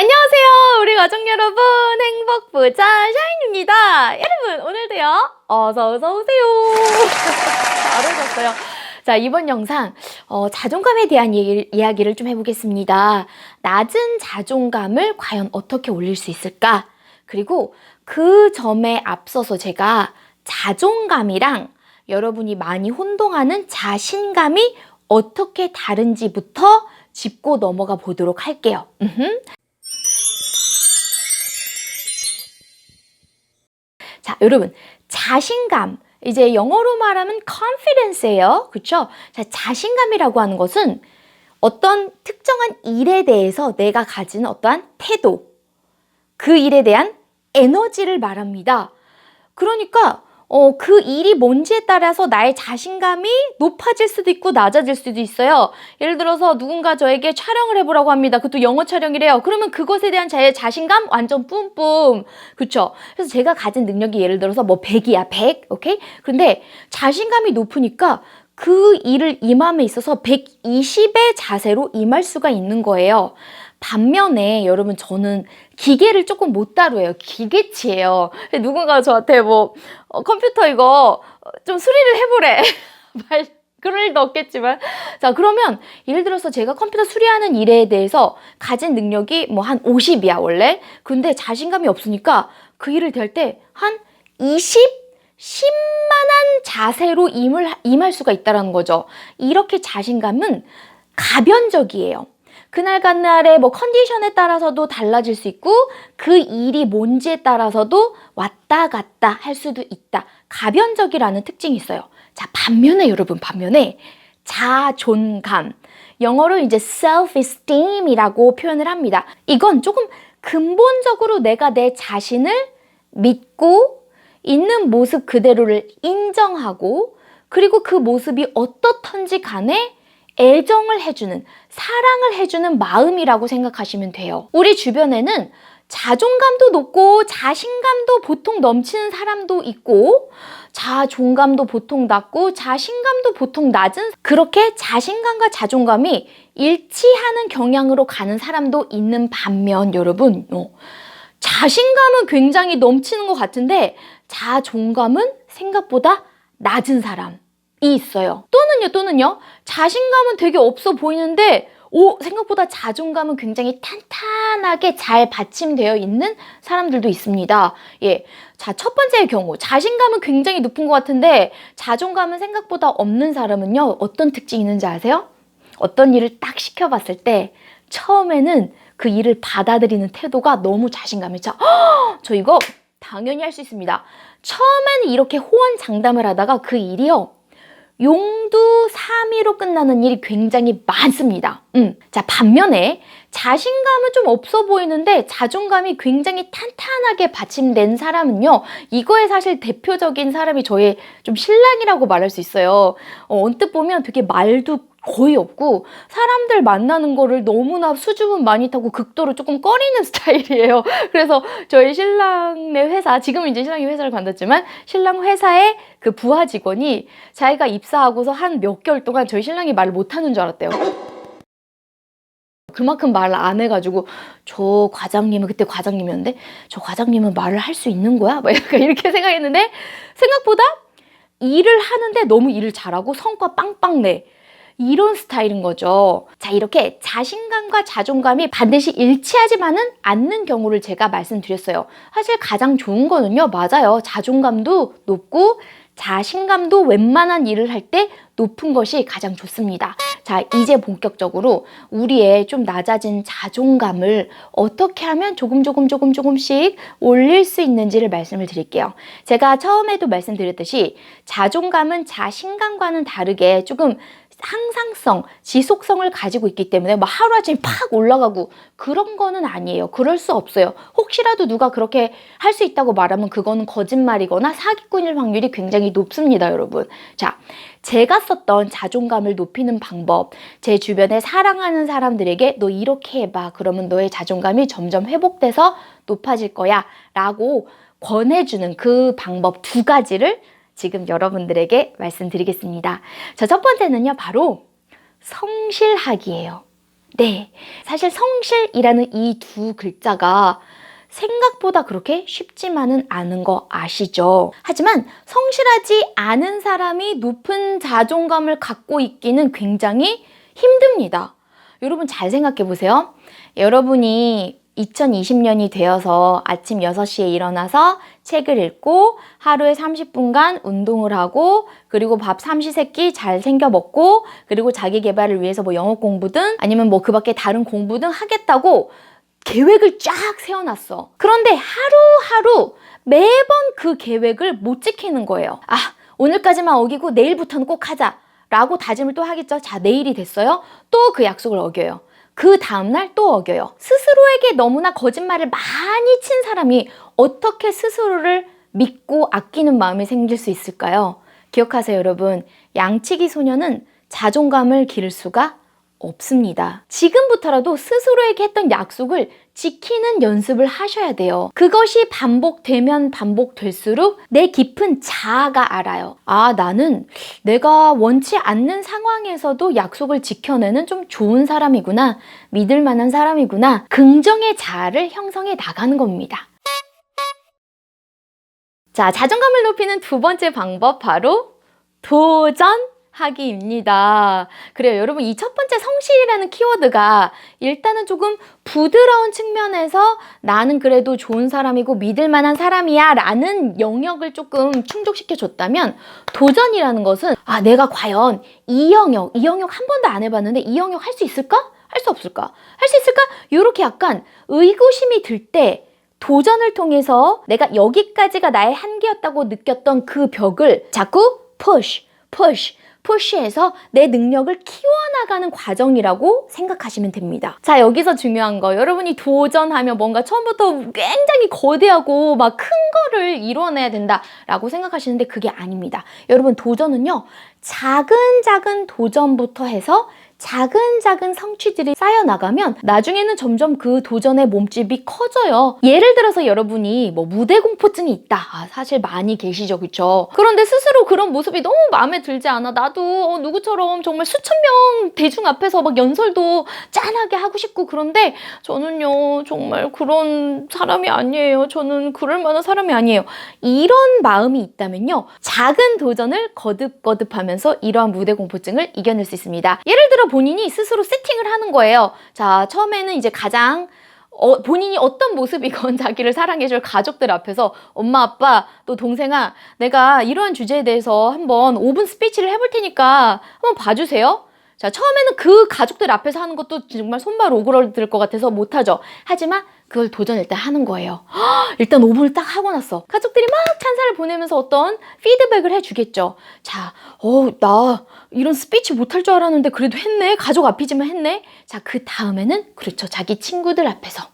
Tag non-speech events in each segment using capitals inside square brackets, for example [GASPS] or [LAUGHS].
안녕하세요, 우리 가족 여러분. 행복부자 샤인입니다. 여러분, 오늘도요, 어서 어서 오세요. 잘 오셨어요. 자, 이번 영상, 어, 자존감에 대한 얘기, 이야기를 좀 해보겠습니다. 낮은 자존감을 과연 어떻게 올릴 수 있을까? 그리고 그 점에 앞서서 제가 자존감이랑 여러분이 많이 혼동하는 자신감이 어떻게 다른지부터 짚고 넘어가 보도록 할게요. 음흠. 자, 여러분, 자신감. 이제 영어로 말하면 confidence예요. 그쵸? 자, 자신감이라고 하는 것은 어떤 특정한 일에 대해서 내가 가진 어떠한 태도, 그 일에 대한 에너지를 말합니다. 그러니까 어, 그 일이 뭔지에 따라서 나의 자신감이 높아질 수도 있고 낮아질 수도 있어요. 예를 들어서 누군가 저에게 촬영을 해보라고 합니다. 그것도 영어 촬영이래요. 그러면 그것에 대한 제 자신감 완전 뿜뿜. 그쵸? 그래서 제가 가진 능력이 예를 들어서 뭐 100이야, 100. 오케이? 그런데 자신감이 높으니까 그 일을 임함에 있어서 120의 자세로 임할 수가 있는 거예요. 반면에 여러분 저는 기계를 조금 못 다루어요. 기계치예요. 누군가 저한테 뭐 어, 컴퓨터 이거 좀 수리를 해보래. [LAUGHS] 말 그럴 일도 없겠지만 자 그러면 예를 들어서 제가 컴퓨터 수리하는 일에 대해서 가진 능력이 뭐 한 50이야 원래 근데 자신감이 없으니까 그 일을 될 때 한 20? 10만한 자세로 임을, 임할 수가 있다는 거죠. 이렇게 자신감은 가변적이에요. 그날 간날의 뭐 컨디션에 따라서도 달라질 수 있고 그 일이 뭔지에 따라서도 왔다 갔다 할 수도 있다. 가변적이라는 특징이 있어요. 자, 반면에 여러분, 반면에 자존감. 영어로 이제 self-esteem이라고 표현을 합니다. 이건 조금 근본적으로 내가 내 자신을 믿고 있는 모습 그대로를 인정하고 그리고 그 모습이 어떻던지 간에 애정을 해주는, 사랑을 해주는 마음이라고 생각하시면 돼요. 우리 주변에는 자존감도 높고 자신감도 보통 넘치는 사람도 있고 자존감도 보통 낮고 자신감도 보통 낮은 그렇게 자신감과 자존감이 일치하는 경향으로 가는 사람도 있는 반면 여러분 어, 자신감은 굉장히 넘치는 것 같은데 자존감은 생각보다 낮은 사람 이 있어요. 또는요, 또는요, 자신감은 되게 없어 보이는데, 오, 생각보다 자존감은 굉장히 탄탄하게 잘 받침되어 있는 사람들도 있습니다. 예. 자, 첫 번째의 경우, 자신감은 굉장히 높은 것 같은데, 자존감은 생각보다 없는 사람은요, 어떤 특징이 있는지 아세요? 어떤 일을 딱 시켜봤을 때, 처음에는 그 일을 받아들이는 태도가 너무 자신감이 차. [GASPS] 저 이거 당연히 할 수 있습니다. 처음에는 이렇게 호언장담을 하다가 그 일이요, 용두 3위로 끝나는 일이 굉장히 많습니다. 음. 자, 반면에 자신감은 좀 없어 보이는데 자존감이 굉장히 탄탄하게 받침된 사람은요, 이거에 사실 대표적인 사람이 저의 좀 신랑이라고 말할 수 있어요. 어, 언뜻 보면 되게 말도 거의 없고 사람들 만나는 거를 너무나 수줍음 많이 타고 극도로 조금 꺼리는 [LAUGHS] 스타일이에요. 그래서 저희 신랑의 회사 지금은 이제 신랑이 회사를 관뒀지만 신랑 회사의 그 부하 직원이 자기가 입사하고서 한 몇 개월 동안 저희 신랑이 말을 못하는 줄 알았대요. 그만큼 말을 안 해가지고 저 과장님은 그때 과장님이었는데 저 과장님은 말을 할 수 있는 거야? 뭐 약간 이렇게 생각했는데 생각보다 일을 하는데 너무 일을 잘하고 성과 빵빵 내. 이런 스타일인 거죠. 자, 이렇게 자신감과 자존감이 반드시 일치하지만은 않는 경우를 제가 말씀드렸어요. 사실 가장 좋은 거는요, 맞아요. 자존감도 높고 자신감도 웬만한 일을 할 때 높은 것이 가장 좋습니다. 자, 이제 본격적으로 우리의 좀 낮아진 자존감을 어떻게 하면 조금 조금 조금 조금씩 올릴 수 있는지를 말씀을 드릴게요. 제가 처음에도 말씀드렸듯이 자존감은 자신감과는 다르게 조금 항상성, 지속성을 가지고 있기 때문에 뭐 하루아침에 팍 올라가고 그런 거는 아니에요. 그럴 수 없어요. 혹시라도 누가 그렇게 할 수 있다고 말하면 그거는 거짓말이거나 사기꾼일 확률이 굉장히 높습니다, 여러분. 자, 제가 썼던 자존감을 높이는 방법, 제 주변에 사랑하는 사람들에게 너 이렇게 해봐. 그러면 너의 자존감이 점점 회복돼서 높아질 거야. 라고 권해주는 그 방법 두 가지를 지금 여러분들에게 말씀드리겠습니다. 자, 첫 번째는요, 바로 성실하기예요. 네. 사실 성실이라는 이 두 글자가 생각보다 그렇게 쉽지만은 않은 거 아시죠? 하지만 성실하지 않은 사람이 높은 자존감을 갖고 있기는 굉장히 힘듭니다. 여러분 잘 생각해 보세요. 여러분이 2020년이 되어서 아침 6시에 일어나서 책을 읽고 하루에 30분간 운동을 하고 그리고 밥 삼시세끼 잘 챙겨 먹고 그리고 자기 개발을 위해서 뭐 영어 공부든 아니면 뭐 그 밖에 다른 공부든 하겠다고 계획을 쫙 세워놨어. 그런데 하루하루 매번 그 계획을 못 지키는 거예요. 아, 오늘까지만 어기고 내일부터는 꼭 하자. 라고 다짐을 또 하겠죠. 자, 내일이 됐어요. 또 그 약속을 어겨요. 그 다음날 또 어겨요. 스스로에게 너무나 거짓말을 많이 친 사람이 어떻게 스스로를 믿고 아끼는 마음이 생길 수 있을까요? 기억하세요, 여러분. 양치기 소녀는 자존감을 기를 수가 없습니다. 지금부터라도 스스로에게 했던 약속을 지키는 연습을 하셔야 돼요. 그것이 반복되면 반복될수록 내 깊은 자아가 알아요. 아, 나는 내가 원치 않는 상황에서도 약속을 지켜내는 좀 좋은 사람이구나. 믿을 만한 사람이구나. 긍정의 자아를 형성해 나가는 겁니다. 자, 자존감을 높이는 두 번째 방법 바로 도전 하기입니다. 그래요. 여러분, 이 첫 번째 성실이라는 키워드가 일단은 조금 부드러운 측면에서 나는 그래도 좋은 사람이고 믿을 만한 사람이야 라는 영역을 조금 충족시켜 줬다면 도전이라는 것은 아, 내가 과연 이 영역, 이 영역 한 번도 안 해봤는데 이 영역 할 수 있을까? 할 수 없을까? 할 수 있을까? 이렇게 약간 의구심이 들때 도전을 통해서 내가 여기까지가 나의 한계였다고 느꼈던 그 벽을 자꾸 push, push, 푸시해서 내 능력을 키워나가는 과정이라고 생각하시면 됩니다. 자, 여기서 중요한 거. 여러분이 도전하면 뭔가 처음부터 굉장히 거대하고 막 큰 거를 이뤄내야 된다라고 생각하시는데 그게 아닙니다. 여러분, 도전은요, 작은 작은 도전부터 해서 작은 작은 성취들이 쌓여나가면 나중에는 점점 그 도전의 몸집이 커져요. 예를 들어서 여러분이 뭐 무대 공포증이 있다. 아, 사실 많이 계시죠, 그쵸? 그런데 스스로 그런 모습이 너무 마음에 들지 않아. 나도 어, 누구처럼 정말 수천 명 대중 앞에서 막 연설도 짠하게 하고 싶고 그런데 저는요, 정말 그런 사람이 아니에요. 저는 그럴 만한 사람이 아니에요. 이런 마음이 있다면요, 작은 도전을 거듭거듭 하면서 이러한 무대 공포증을 이겨낼 수 있습니다. 예를 들어 본인이 스스로 세팅을 하는 거예요. 자, 처음에는 이제 가장 어, 본인이 어떤 모습이건 [LAUGHS] 자기를 사랑해줄 가족들 앞에서 엄마, 아빠, 또 동생아, 내가 이러한 주제에 대해서 한번 5분 스피치를 해볼 테니까 한번 봐주세요. 자, 처음에는 그 가족들 앞에서 하는 것도 정말 손발 오그러들 것 같아서 못하죠. 하지만 그걸 도전 일단 하는 거예요. 헉, [GASPS] 일단 5분을 딱 하고 났어. 가족들이 막 찬사를 보내면서 어떤 피드백을 해주겠죠. 자, 어, 나 이런 스피치 못할 줄 알았는데 그래도 했네. 가족 앞이지만 했네. 자, 그 다음에는 그렇죠. 자기 친구들 앞에서.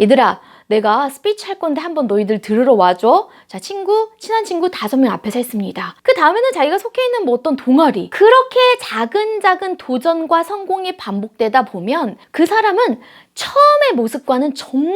얘들아, 내가 스피치 할 건데 한번 너희들 들으러 와줘. 자, 친구, 친한 친구 다섯 명 앞에서 했습니다. 그 다음에는 자기가 속해 있는 뭐 어떤 동아리. 그렇게 작은 작은 도전과 성공이 반복되다 보면 그 사람은 처음의 모습과는 정말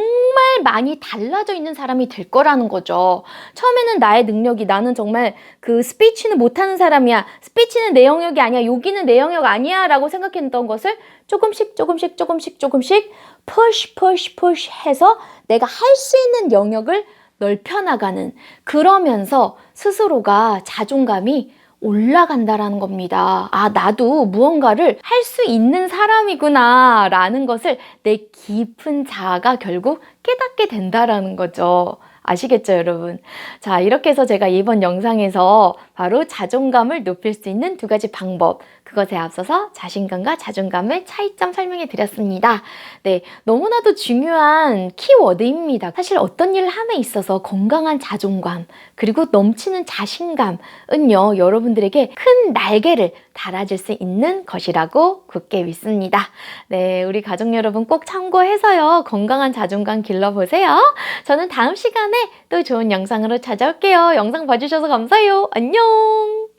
많이 달라져 있는 사람이 될 거라는 거죠. 처음에는 나의 능력이 나는 정말 그 스피치는 못하는 사람이야. 스피치는 내 영역이 아니야. 여기는 내 영역 아니야. 라고 생각했던 것을 조금씩 조금씩 조금씩 조금씩 푸시 푸시 푸시 해서 내가 할 수 있는 영역을 넓혀 나가는 그러면서 스스로가 자존감이 올라간다라는 겁니다. 아, 나도 무언가를 할 수 있는 사람이구나 라는 것을 내 깊은 자아가 결국 깨닫게 된다라는 거죠. 아시겠죠, 여러분? 자, 이렇게 해서 제가 이번 영상에서 바로 자존감을 높일 수 있는 두 가지 방법, 그것에 앞서서 자신감과 자존감의 차이점 설명해 드렸습니다. 네, 너무나도 중요한 키워드입니다. 사실 어떤 일을 함에 있어서 건강한 자존감, 그리고 넘치는 자신감은요, 여러분들에게 큰 날개를 달아줄 수 있는 것이라고 굳게 믿습니다. 네, 우리 가족 여러분 꼭 참고해서요, 건강한 자존감 길러보세요. 저는 다음 시간에 또 좋은 영상으로 찾아올게요. 영상 봐주셔서 감사해요. 안녕!